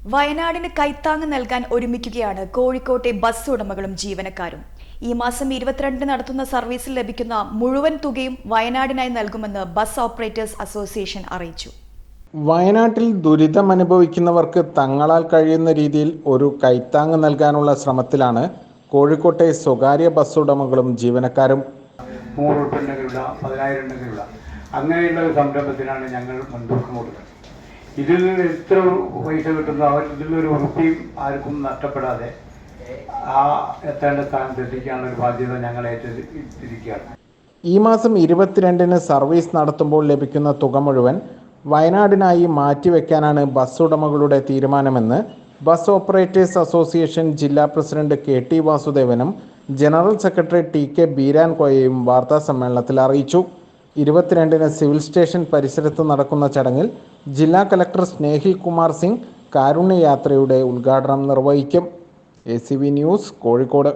വയനാടിന് കൈത്താങ് നൽകാൻ ഒരുമിക്കുകയാണ് കോഴിക്കോട്ടെ ബസ് ഉടമകളും ജീവനക്കാരും. ഈ മാസം ഇരുപത്തിരണ്ടിന് നടത്തുന്ന സർവീസിൽ ലഭിക്കുന്ന മുഴുവൻ തുകയും വയനാടിനായി നൽകുമെന്ന് ബസ് ഓപ്പറേറ്റേഴ്സ് അസോസിയേഷൻ അറിയിച്ചു. വയനാട്ടിൽ ദുരിതം അനുഭവിക്കുന്നവർക്ക് തങ്ങളാൽ കഴിയുന്ന രീതിയിൽ ഒരു കൈത്താങ് നൽകാനുള്ള ശ്രമത്തിലാണ് കോഴിക്കോട്ടെ സ്വകാര്യ ബസ് ഉടമകളും ജീവനക്കാരും. നൂറ് വിടാം പതിനായിരം ഉണ്ടെങ്കിൽ അങ്ങനെയുള്ള ഒരു സംരംഭത്തിനാണ് ഞങ്ങൾ മുൻതൂക്കം കൊടുക്കുന്നത് ഇതിൽ നിന്ന് എത്ര പൈസ കിട്ടുന്നു അവർ ഒരു ഉറുപ്പിയും ആർക്കും നഷ്ടപ്പെടാതെ ആ എത്തേണ്ട സ്ഥാനത്ത് എത്തിക്കാനുള്ള ഒരു ബാധ്യത ഞങ്ങൾ ഏറ്റെടുത്തിരിക്കുകയാണ്. ഈ മാസം ഇരുപത്തിരണ്ടിന് സർവീസ് നടത്തുമ്പോൾ ലഭിക്കുന്ന തുക മുഴുവൻ വയനാടിനായി മാറ്റിവെക്കാനാണ് ബസ് ഉടമകളുടെ തീരുമാനമെന്ന് ബസ് ഓപ്പറേറ്റേഴ്സ് അസോസിയേഷൻ ജില്ലാ പ്രസിഡന്റ് കെ ടി വാസുദേവനും ജനറൽ സെക്രട്ടറി ടി കെ ബീരാൻകോയയും വാർത്താ സമ്മേളനത്തിൽ അറിയിച്ചു. ഇരുപത്തിരണ്ടിന് സിവിൽ സ്റ്റേഷൻ പരിസരത്ത് നടക്കുന്ന ചടങ്ങിൽ ജില്ലാ കലക്ടർ സ്നേഹിൽ കുമാർ സിംഗ് കാരുണ്യയാത്രയുടെ ഉദ്ഘാടനം നിർവഹിക്കും. A news Kozhikode.